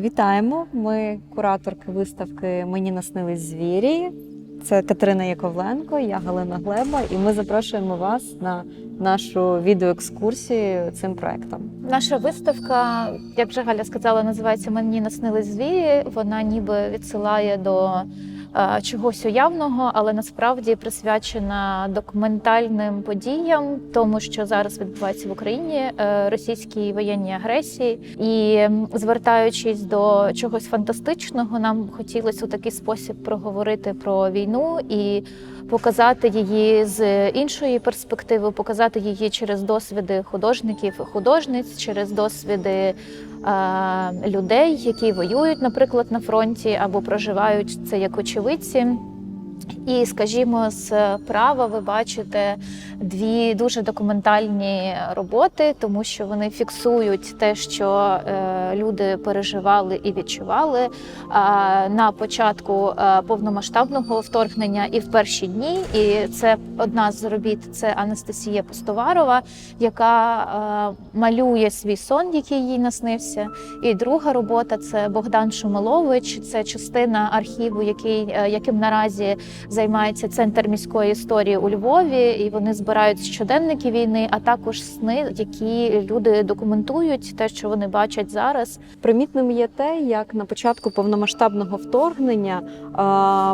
Вітаємо! Ми кураторки виставки Мені наснились звірі. Це Катерина Яковленко, я Галина Глеба, і ми запрошуємо вас на нашу відеоекскурсію цим проектом. Наша виставка, як вже Галя сказала, називається Мені наснились звірі. Вона ніби відсилає до чогось уявного, але насправді присвячена документальним подіям, тому що зараз відбувається в Україні е, російській воєнній агресії. І звертаючись до чогось фантастичного, нам хотілося у такий спосіб проговорити про війну і показати її з іншої перспективи, показати її через досвіди художників і художниць, через досвіди е, людей, які воюють, наприклад, на фронті або проживають це як очевидці. І, скажімо, з права ви бачите дві дуже документальні роботи, тому що вони фіксують те, що е, люди переживали і відчували е, на початку е, повномасштабного вторгнення і в перші дні. І це одна з робіт це Анастасія Пустоварова, яка малює свій сон, який їй наснився. І друга робота це Богдан Шумилович. Це частина архіву, який, яким наразі займається центр міської історії у Львові, і вони збирають щоденники війни, а також сни, які люди документують, те, що вони бачать зараз. Примітним є те, як на початку повномасштабного вторгнення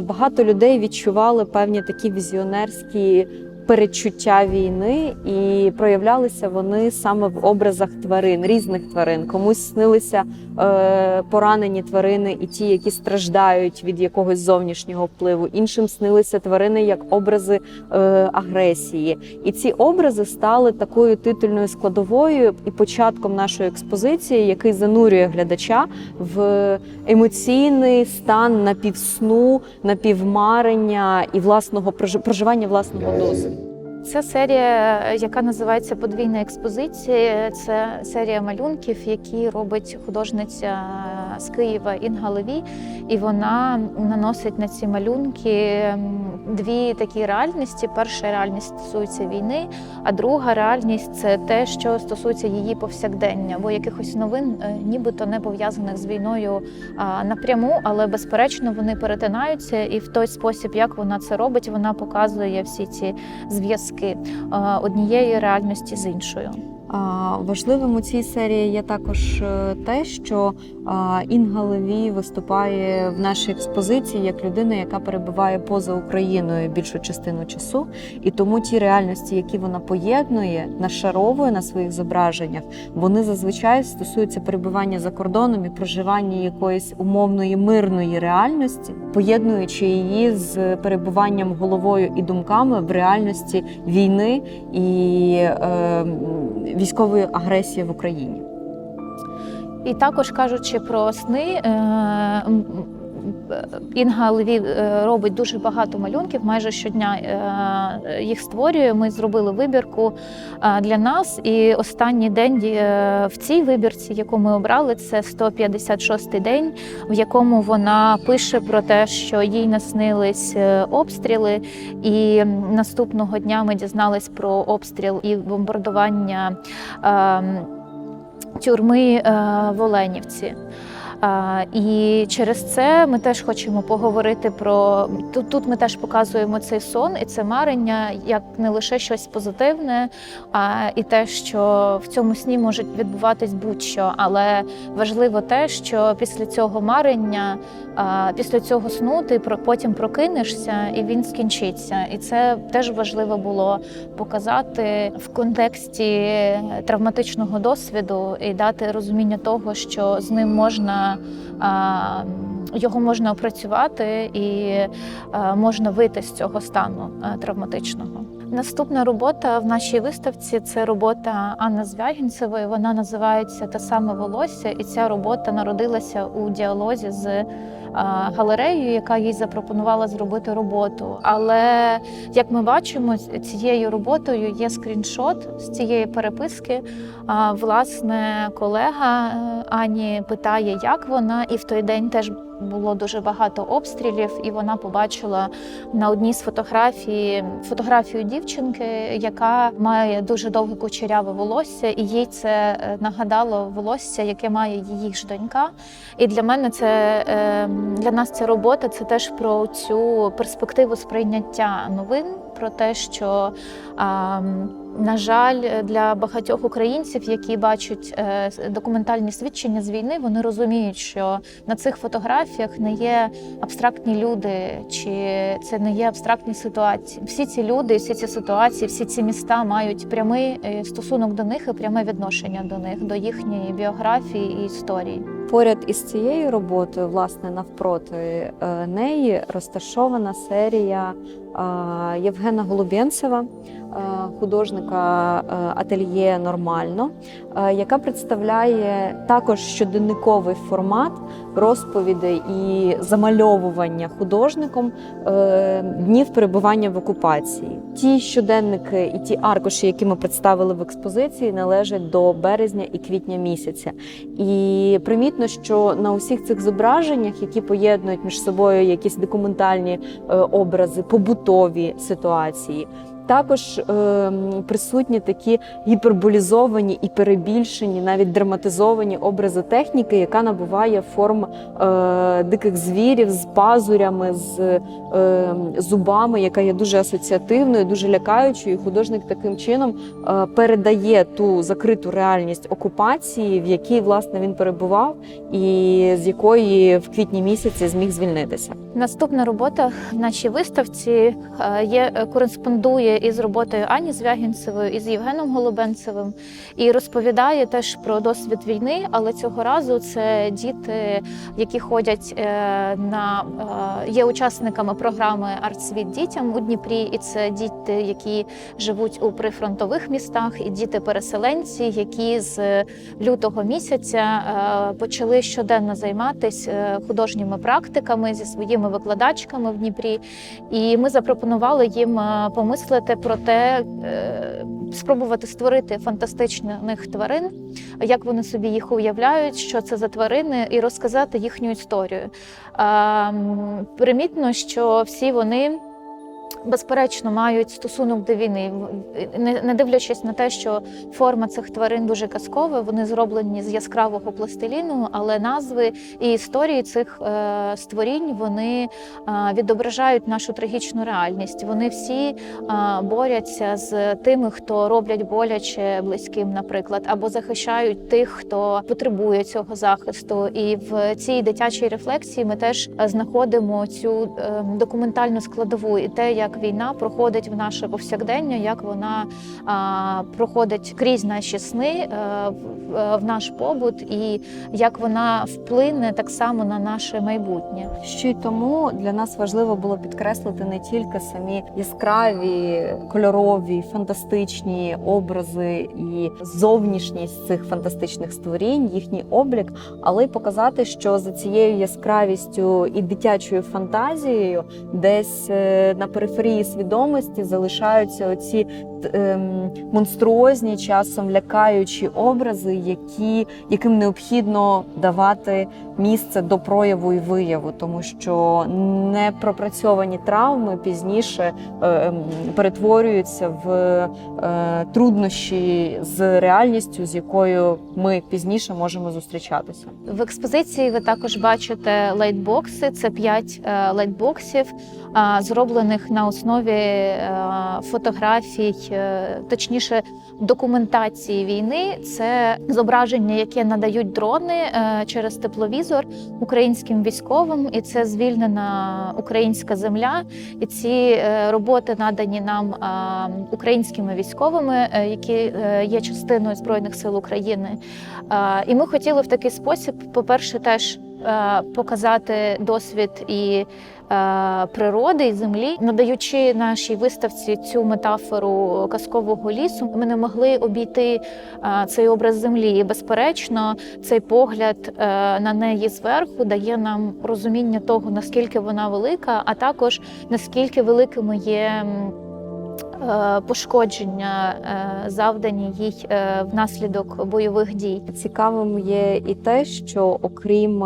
багато людей відчували певні такі візіонерські передчуття війни, і проявлялися вони саме в образах тварин, різних тварин. Комусь снилися е, поранені тварини і ті, які страждають від якогось зовнішнього впливу. Іншим снилися тварини як образи е, агресії. І ці образи стали такою титульною складовою і початком нашої експозиції, який занурює глядача в емоційний стан напівсну, напівмарення і власного прожи- проживання власного досвіду. Це серія, яка називається Подвійна експозиція. Це серія малюнків, які робить художниця з Києва Інга Леві, і вона наносить на ці малюнки дві такі реальності. Перша реальність стосується війни, а друга реальність це те, що стосується її повсякдення, або якихось новин, е, нібито не пов'язаних з війною напряму, але безперечно вони перетинаються, і в той спосіб, як вона це робить, вона показує всі ці зв'язки е, однієї реальності з іншою. Важливим у цій серії є також е, те, що Інга Леві виступає в нашій експозиції як людина, яка перебуває поза Україною більшу частину часу, і тому ті реальності, які вона поєднує, нашаровує на своїх зображеннях, вони зазвичай стосуються перебування за кордоном і проживання якоїсь умовної мирної реальності, поєднуючи її з перебуванням головою і думками в реальності війни і е, військової агресії в Україні. І також кажучи про сни, е, е, Інга Леві е, робить дуже багато малюнків. Майже щодня їх створює. Ми зробили вибірку для нас. І останній день в цій вибірці, яку ми обрали, це 156-й день, в якому вона пише про те, що їй наснились обстріли. І наступного дня ми дізнались про обстріл і бомбардування. Тюрми е, в Оленівці. І через це ми теж хочемо поговорити про тут. Тут ми теж показуємо цей сон і це марення як не лише щось позитивне, а і те, що в цьому сні може відбуватись будь-що. Але важливо те, що після цього марення, після цього сну ти потім прокинешся і він скінчиться. І це теж важливо було показати в контексті травматичного досвіду і дати розуміння того, що з ним можна а, його можна опрацювати і можна вийти з цього стану а, травматичного. Наступна робота в нашій виставці це робота Анни Звягінцевої. Вона називається Те саме волосся, і ця робота народилася у діалозі з а, галереєю, яка їй запропонувала зробити роботу. Але як ми бачимо, цією роботою є скріншот з цієї переписки. А, власне, колега е, Ані питає, як вона, і в той день теж було дуже багато обстрілів, і вона побачила на одній з фотографій фотографію дівчинки, яка має дуже довге кучеряве волосся, і їй це е, нагадало волосся, яке має її ж донька. І для мене це е, для нас ця робота це теж про цю перспективу сприйняття новин, про те, що на жаль, для багатьох українців, які бачать е, документальні свідчення з війни, вони розуміють, що на цих фотографіях не є абстрактні люди, чи це не є абстрактні ситуації. Всі ці люди, всі ці ситуації, всі ці міста мають прямий е, стосунок до них і пряме відношення до них, до їхньої біографії і історії. Поряд із цією роботою, власне, навпроти е, неї розташована серія Євгена Голубєнцева, художника е, ательє Нормально, е, яка представляє також щоденниковий формат розповідей і замальовування художником е, днів перебування в окупації. Ті щоденники і ті аркуші, які ми представили в експозиції, належать до березня і квітня місяця. І примітно, що на усіх цих зображеннях, які поєднують між собою якісь документальні е, образи, побутові ситуації. Також е, присутні такі гіперболізовані і перебільшені, навіть драматизовані образи техніки, яка набуває форм е, диких звірів з пазурями, з е, зубами, яка є дуже асоціативною, дуже лякаючою. І Художник таким чином е, передає ту закриту реальність окупації, в якій власне він перебував, і з якої в квітні місяці зміг звільнитися. Наступна робота в нашій виставці е, є із роботою Ані Звягінцевою і з Євгеном Голубенцевим і розповідає теж про досвід війни, але цього разу це діти, які ходять е, на е, є учасниками програми Артсвіт дітям у Дніпрі, і це діти, які живуть у прифронтових містах, і діти-переселенці, які з лютого місяця е, почали щоденно займатися художніми практиками зі своїми викладачками в Дніпрі. І ми запропонували їм е, помислити про те, е, спробувати створити фантастичних тварин, як вони собі їх уявляють, що це за тварини, і розказати їхню історію. Примітно, що всі вони. Безперечно, мають стосунок до війни, не, дивлячись на те, що форма цих тварин дуже казкова, вони зроблені з яскравого пластиліну, але назви і історії цих е, створінь вони е, відображають нашу трагічну реальність. Вони всі е, борються з тими, хто роблять боляче близьким, наприклад, або захищають тих, хто потребує цього захисту. І в цій дитячій рефлексії ми теж знаходимо цю е, документальну складову і те, як війна проходить в наше повсякдення, як вона а, проходить крізь наші сни е, в, е, в наш побут, і як вона вплине так само на наше майбутнє. Ще й тому для нас важливо було підкреслити не тільки самі яскраві, кольорові, фантастичні образи і зовнішність цих фантастичних створінь, їхній облік, але й показати, що за цією яскравістю і дитячою фантазією, десь е, на периферії свідомості залишаються оці монструозні, часом лякаючі образи, які, яким необхідно давати місце до прояву і вияву, тому що непропрацьовані травми пізніше е, ем, перетворюються в е, труднощі з реальністю, з якою ми пізніше можемо зустрічатися. В експозиції ви також бачите лейтбокси. Це п'ять е, лейтбоксів, а, зроблених на основі фотографій, точніше документації війни. Це зображення, яке надають дрони е, через тепловізор українським військовим, і це звільнена українська земля. І ці е, роботи надані нам українськими військовими, е, які е, є частиною збройних сил України. І ми хотіли в такий спосіб, по-перше, теж е, показати досвід і е, природи і землі, надаючи нашій виставці цю метафору казкового лісу, ми не могли обійти е, цей образ землі. І безперечно, цей погляд е, на неї зверху дає нам розуміння того, наскільки вона велика, а також наскільки великими є. Е, пошкодження, е, завдані їй е, внаслідок бойових дій. Цікавим є і те, що окрім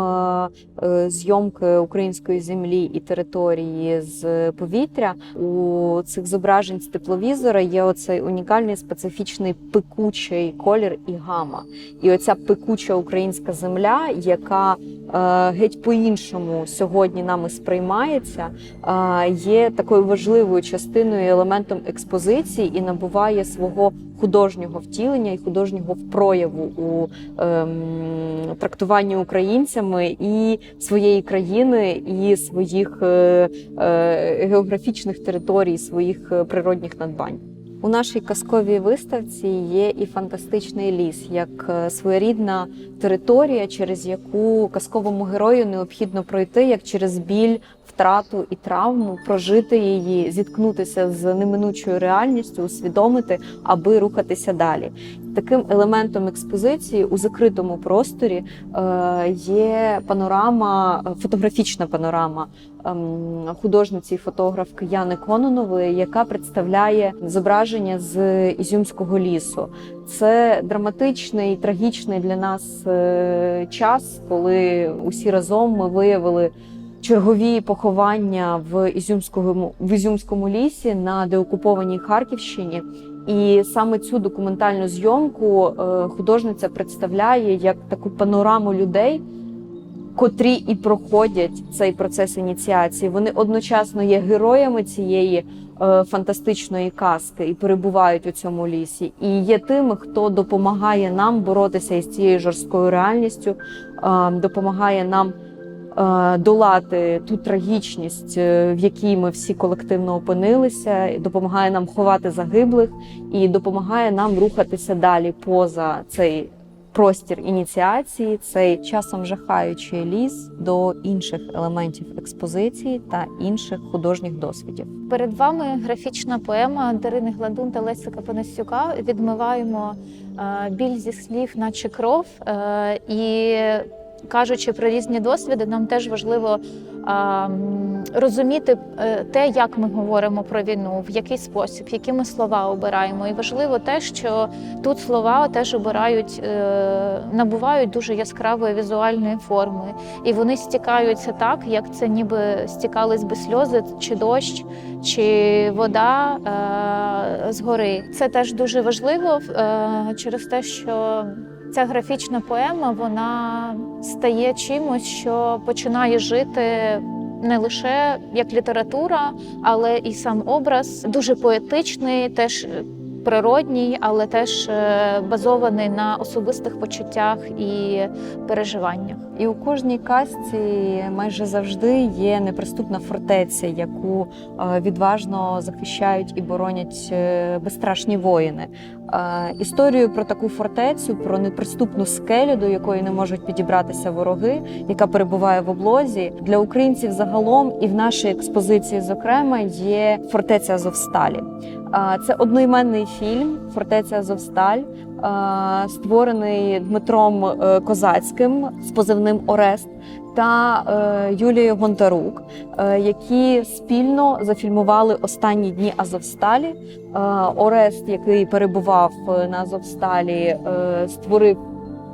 зйомки української землі і території з повітря, у цих зображень з тепловізора є оцей унікальний специфічний пекучий колір і гама. І оця пекуча українська земля, яка геть по-іншому сьогодні нами сприймається, є такою важливою частиною і елементом експозиції і набуває свого художнього втілення і художнього прояву у ем, трактуванні українцями і своєї країни, і своїх е, е, географічних територій, своїх е, природних надбань. У нашій казковій виставці є і фантастичний ліс, як е, своєрідна територія, через яку казковому герою необхідно пройти, як через біль, втрату і травму, прожити її, зіткнутися з неминучою реальністю, усвідомити, аби рухатися далі. Таким елементом експозиції у закритому просторі е, є панорама, е, фотографічна панорама ем, художниці і фотографки Яни Кононової, яка представляє зображення з Ізюмського лісу. Це драматичний, трагічний для нас е, час, коли усі разом ми виявили. Чергові поховання в Ізюмському в Ізюмському лісі на деокупованій Харківщині, і саме цю документальну зйомку е, художниця представляє як таку панораму людей, котрі і проходять цей процес ініціації. Вони одночасно є героями цієї е, фантастичної казки і перебувають у цьому лісі, і є тими, хто допомагає нам боротися із цією жорсткою реальністю, е, допомагає нам. Е, Долати ту трагічність, е, в якій ми всі колективно опинилися, допомагає нам ховати загиблих і допомагає нам рухатися далі поза цей простір ініціації, цей часом жахаючий ліс до інших елементів експозиції та інших художніх досвідів. Перед вами графічна поема Дарини Гладун та Лесика Панасюка. Відмиваємо е, біль зі слів, наче кров. І кажучи про різні досвіди, нам теж важливо м, розуміти е, те, як ми говоримо про війну, в який спосіб, які ми слова обираємо. І важливо те, що тут слова теж обирають, е, набувають дуже яскравої візуальної форми, і вони стікаються так, як це ніби стікались би сльози чи дощ чи вода е, згори. Це теж дуже важливо е, через те, що ця графічна поема вона стає чимось, що починає жити. Не лише як література, але і сам образ дуже поетичний, теж природній, але теж е, базований на особистих почуттях і переживаннях. І у кожній казці майже завжди є неприступна фортеця, яку е, відважно захищають і боронять е, безстрашні воїни. Е, Історію про таку фортецю, про неприступну скелю, до якої не можуть підібратися вороги, яка перебуває в облозі для українців загалом і в нашій експозиції, зокрема, є фортеця Азовсталі. Е, Це одноіменний фільм Фортеця Азовсталь, е, створений Дмитром Козацьким з позивним Орест та е, Юлією Гонтарук, е, які спільно зафільмували останні дні Азовсталі. Е, Орест, який перебував е, на Азовсталі, е, створив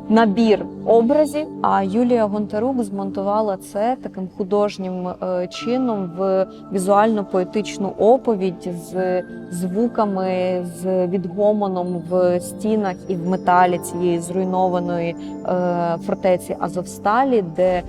набір образів. А Юлія Гонтарук змонтувала це таким художнім е, чином в візуально-поетичну оповідь з звуками, з відгомоном в стінах і в металі цієї зруйнованої е, фортеці Азовсталі, де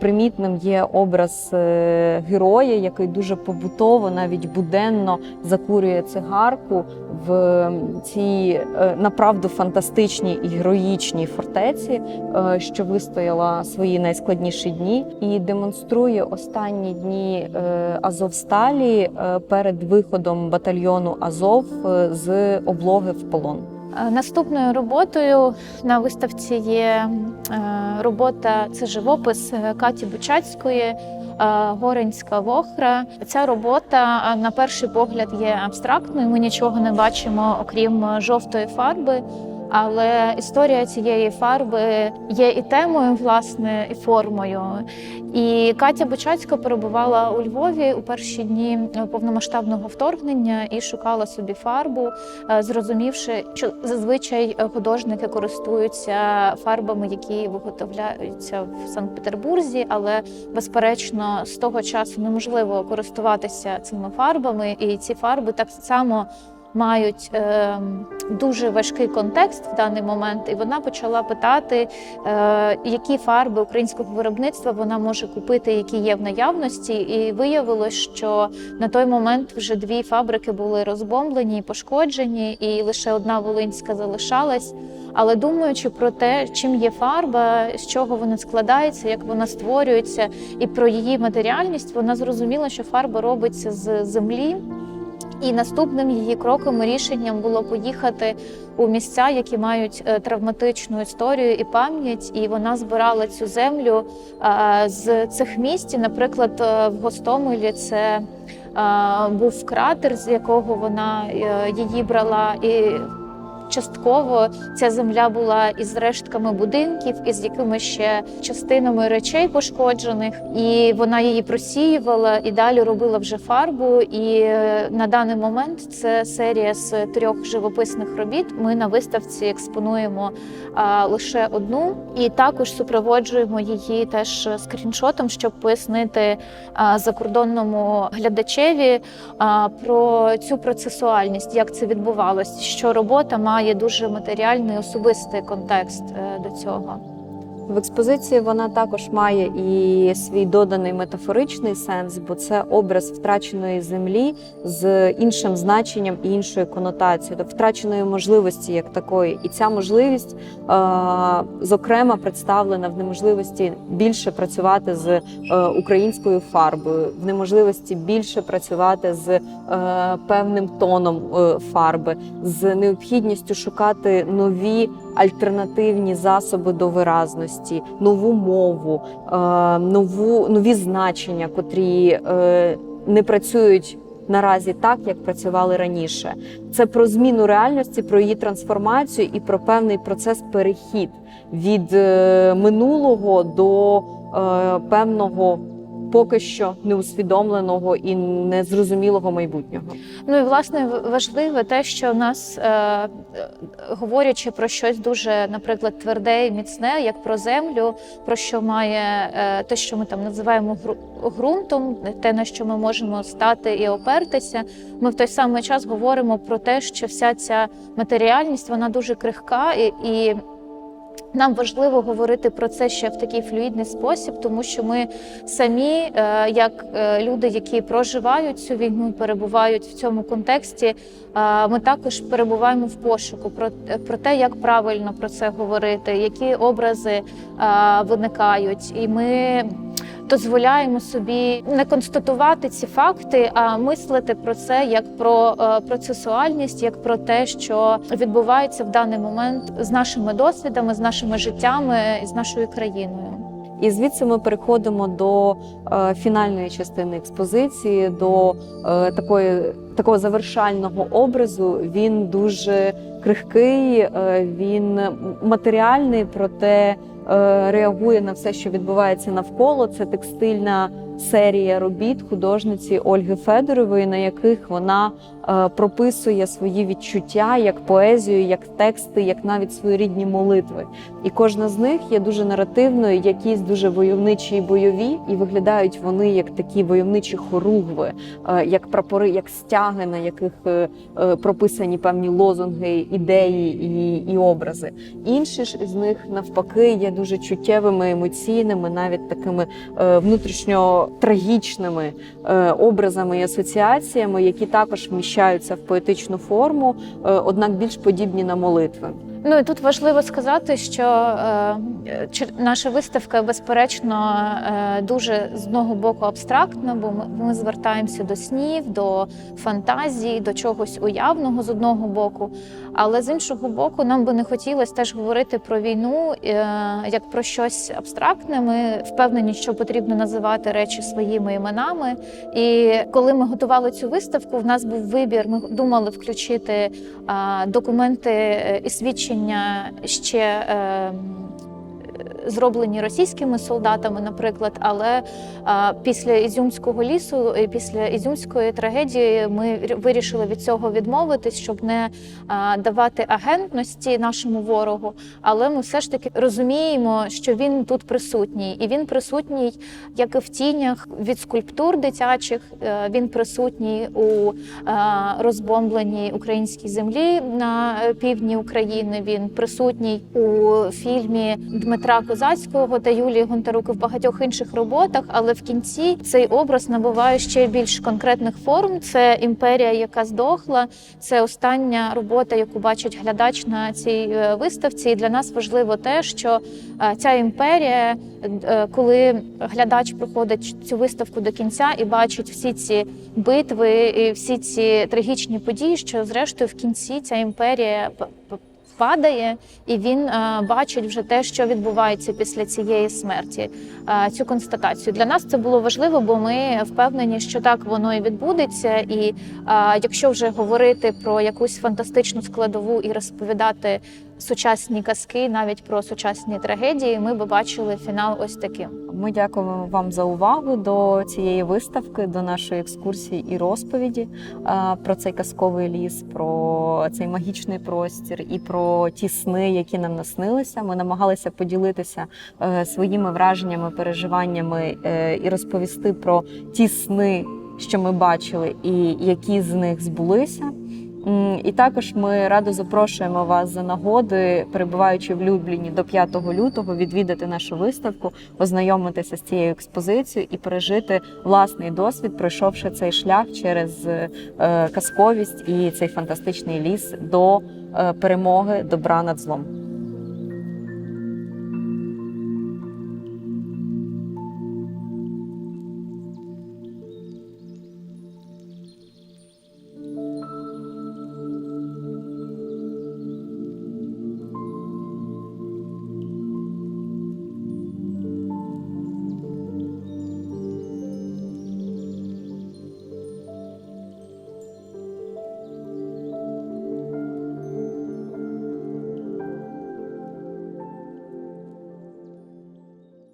примітним є образ е, героя, який дуже побутово, навіть буденно закурює цигарку в цій е, направду фантастичній і героїчній фортеці, е, що вистояла свої найскладніші дні, і демонструє останні дні е, Азовсталі е, перед виходом батальйону Азов е, з облоги в полон. Е, Наступною роботою на виставці є е, робота це живопис е, Каті Бучацької. Горинська вохра. Ця робота на перший погляд є абстрактною. Ми нічого не бачимо, окрім жовтої фарби. Але історія цієї фарби є і темою, власне, і формою. І Катя Бочацька перебувала у Львові у перші дні повномасштабного вторгнення і шукала собі фарбу, е, зрозумівши, що зазвичай е, художники користуються фарбами, які виготовляються в Санкт-Петербурзі, але безперечно з того часу неможливо користуватися цими фарбами, і ці фарби так само мають е, дуже важкий контекст в даний момент, і вона почала питати, е, які фарби українського виробництва вона може купити, які є в наявності. І виявилось, що на той момент вже дві фабрики були розбомблені, і пошкоджені, і лише одна волинська залишалась. Але думаючи про те, чим є фарба, з чого вона складається, як вона створюється, і про її матеріальність, вона зрозуміла, що фарба робиться з землі. І наступним її кроком і рішенням було поїхати у місця, які мають е, травматичну історію і пам'ять. І вона збирала цю землю е, з цих місць. Наприклад, е, в Гостомелі це був кратер, з якого вона її брала і. Частково ця земля була із рештками будинків, із якимись ще частинами речей пошкоджених, і вона її просіювала і далі робила вже фарбу. І е, на даний момент це серія з трьох живописних робіт. Ми на виставці експонуємо а, лише одну, і також супроводжуємо її теж скріншотом, щоб пояснити а, закордонному глядачеві а, про цю процесуальність, як це відбувалось, що робота має дуже матеріальний особистий контекст е, до цього. В експозиції вона також має і свій доданий метафоричний сенс, бо це образ втраченої землі з іншим значенням і іншою конотацією, тобто втраченої можливості як такої. І ця можливість, е, зокрема, представлена в неможливості більше працювати з е, українською фарбою, в неможливості більше працювати з е, певним тоном фарби, з необхідністю шукати нові альтернативні засоби до виразності, нову мову, е, нову, нові значення, котрі е, не працюють наразі так, як працювали раніше. Це про зміну реальності, про її трансформацію і про певний процес перехід від е, минулого до певного. Поки що неусвідомленого і незрозумілого майбутнього. Ну і власне важливе те, що в нас, е, е, говорячи про щось дуже, наприклад, тверде і міцне, як про землю, про що має е, те, що ми там називаємо ґрунтом, те на що ми можемо стати і опертися. Ми в той самий час говоримо про те, що вся ця матеріальність вона дуже крихка і. і нам важливо говорити про це ще в такий флюїдний спосіб, тому що ми самі, е, як е, люди, які проживають цю війну, перебувають в цьому контексті. е, Ми також перебуваємо в пошуку про, те, як правильно про це говорити, які образи виникають, і ми. Дозволяємо собі не констатувати ці факти, а мислити про це як про процесуальність, як про те, що відбувається в даний момент з нашими досвідами, з нашими життями і з нашою країною. І звідси ми переходимо до е, фінальної частини експозиції, до е, такої такого завершального образу. Він дуже крихкий, е, він матеріальний, проте е, реагує на все, що відбувається навколо. Це текстильна серія робіт художниці Ольги Федорової, на яких вона прописує свої відчуття як поезію, як тексти, як навіть своєрідні молитви. І кожна з них є дуже наративною, якісь дуже войовничі і бойові, і виглядають вони як такі войовничі хоругви, е, як прапори, як стяги, на яких е, е, прописані певні лозунги, ідеї і, і образи. Інші ж з них навпаки є дуже чуттєвими, емоційними, навіть такими е, внутрішньо трагічними е, образами і асоціаціями, які також вміщаються в поетичну форму, е, однак більш подібні на молитви. Ну і тут важливо сказати, що е, наша виставка безперечно е, дуже з одного боку абстрактна, бо ми, ми звертаємося до снів, до фантазії, до чогось уявного з одного боку. Але з іншого боку, нам би не хотілося теж говорити про війну е, як про щось абстрактне. Ми впевнені, що потрібно називати речі своїми іменами. І коли ми готували цю виставку, в нас був вибір. Ми думали включити документи е, і свідчення ще. Е, Зроблені російськими солдатами, наприклад, але е, після Ізюмського лісу, після Ізюмської трагедії, ми вирішили від цього відмовитись, щоб не е, давати агентності нашому ворогу. Але ми все ж таки розуміємо, що він тут присутній, і він присутній як і в тінях від скульптур дитячих. е, Він присутній у е, розбомбленій українській землі на е, півдні України. Він присутній у фільмі Дмитра Козацького та Юлії Гонтарук і в багатьох інших роботах. Але в кінці цей образ набуває ще більш конкретних форм. Це імперія, яка здохла. Це остання робота, яку бачить глядач на цій е, виставці. І для нас важливо те, що е, ця імперія, е, коли глядач проходить цю виставку до кінця і бачить всі ці битви і всі ці трагічні події, що зрештою в кінці ця імперія падає, і він е, бачить вже те, що відбувається після цієї смерті. е, Цю констатацію для нас це було важливо, бо ми впевнені, що так воно і відбудеться. І е, якщо вже говорити про якусь фантастичну складову і розповідати сучасні казки, навіть про сучасні трагедії, ми би бачили фінал ось таким. Ми дякуємо вам за увагу до цієї виставки, до нашої екскурсії і розповіді е, про цей казковий ліс, про цей магічний простір і про ті сни, які нам наснилися. Ми намагалися поділитися е, своїми враженнями, переживаннями е, і розповісти про ті сни, що ми бачили, і які з них збулися. І також ми радо запрошуємо вас за нагоди, перебуваючи в Любліні до 5 лютого, відвідати нашу виставку, ознайомитися з цією експозицією і пережити власний досвід, пройшовши цей шлях через е, казковість і цей фантастичний ліс до е, перемоги добра над злом.